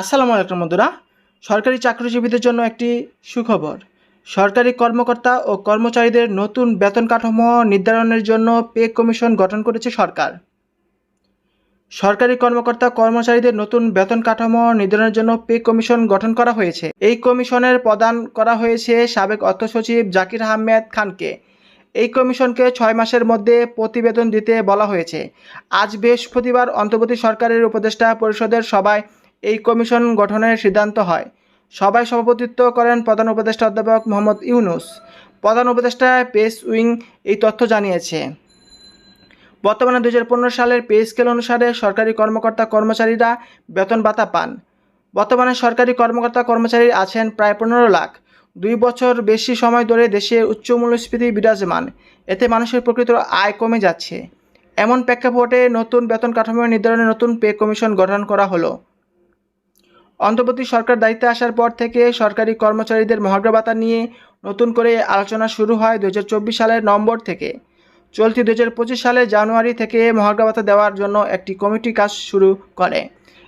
আসসালামু আলাইকুম বন্ধুরা। সরকারি চাকরিজীবীদের জন্য একটি সুখবর। সরকারি কর্মকর্তা ও কর্মচারীদের নতুন বেতন কাঠামো নির্ধারণের জন্য পে কমিশন গঠন করেছে সরকার। সরকারি কর্মকর্তা কর্মচারীদের নতুন বেতন কাঠামো নির্ধারণের জন্য পে কমিশন গঠন করা হয়েছে। এই কমিশনের প্রদান করা হয়েছে সাবেক অর্থ সচিব জাকির আহমেদ খানকে। এই কমিশনকে ছয় মাসের মধ্যে প্রতিবেদন দিতে বলা হয়েছে। আজ বৃহস্পতিবার অন্তর্বর্তী সরকারের উপদেষ্টা পরিষদের সভায় এই কমিশন গঠনের সিদ্ধান্ত হয়। সভায় সভাপতিত্ব করেন প্রধান উপদেষ্টা অধ্যাপক মোহাম্মদ ইউনুস। প্রধান উপদেষ্টা পেস উইং এই তথ্য জানিয়েছে। বর্তমানে দু হাজার পনেরো সালের পে স্কেল অনুসারে সরকারি কর্মকর্তা কর্মচারীরা বেতন ভাতা পান। বর্তমানে সরকারি কর্মকর্তা কর্মচারী আছেন প্রায় পনেরো লাখ। দুই বছর বেশি সময় ধরে দেশে উচ্চ মূল্যস্ফীতি বিরাজমান। এতে মানুষের প্রকৃত আয় কমে যাচ্ছে। এমন প্রেক্ষাপটে নতুন বেতন কাঠামো নির্ধারণে নতুন পে কমিশন গঠন করা হলো। অন্তর্বর্তী সরকার দায়িত্বে আসার পর থেকে সরকারি কর্মচারীদের মহার্ঘ ভাতা নিয়ে নতুন করে আলোচনা শুরু হয় দু হাজার চব্বিশ সালের নভেম্বর থেকে। চলতি দু হাজার সালে জানুয়ারি থেকে মহার্ঘ ভাতা দেওয়ার জন্য একটি কমিটি কাজ শুরু করে।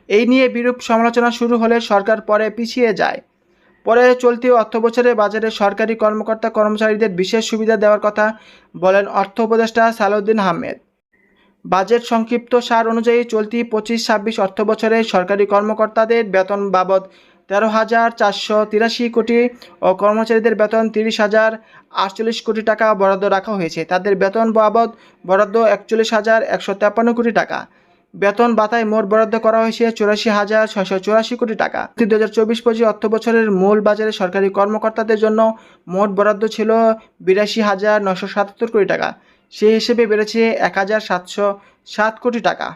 এই নিয়ে বিরূপ সমালোচনা শুরু হলে সরকার পরে পিছিয়ে যায়। পরে চলতি অর্থ বছরে বাজারে সরকারি কর্মকর্তা কর্মচারীদের বিশেষ সুবিধা দেওয়ার কথা বলেন অর্থ উপদেষ্টা সালাউদ্দিন আহমেদ। বাজেট সংক্ষিপ্ত সার অনুযায়ী চলতি পঁচিশ, ছাব্বিশ অর্থ বছরে সরকারি কর্মকর্তাদের বেতন বাবদ তেরো হাজার চারশো তিরাশি কোটি ও কর্মচারীদের বেতন তিরিশ হাজার আটচল্লিশ কোটি টাকা বরাদ্দ রাখা হয়েছে। তাদের বেতন বাবদ বরাদ্দ একচল্লিশ হাজার একশো তেপ্পান্ন কোটি টাকা। বেতন বাতায় মোট বরাদ্দ করা হয়েছে চুরাশি হাজার ছয়শো চুরাশি কোটি টাকা। দু হাজার চব্বিশ পঁচিশ অর্থ বছরের মূল বাজারে সরকারি কর্মকর্তাদের জন্য মোট বরাদ্দ ছিল বিরাশি হাজার নশো সাতাত্তর কোটি টাকা। সেই হিসেবে বেড়েছে এক হাজার সাতশো সাত কোটি টাকা।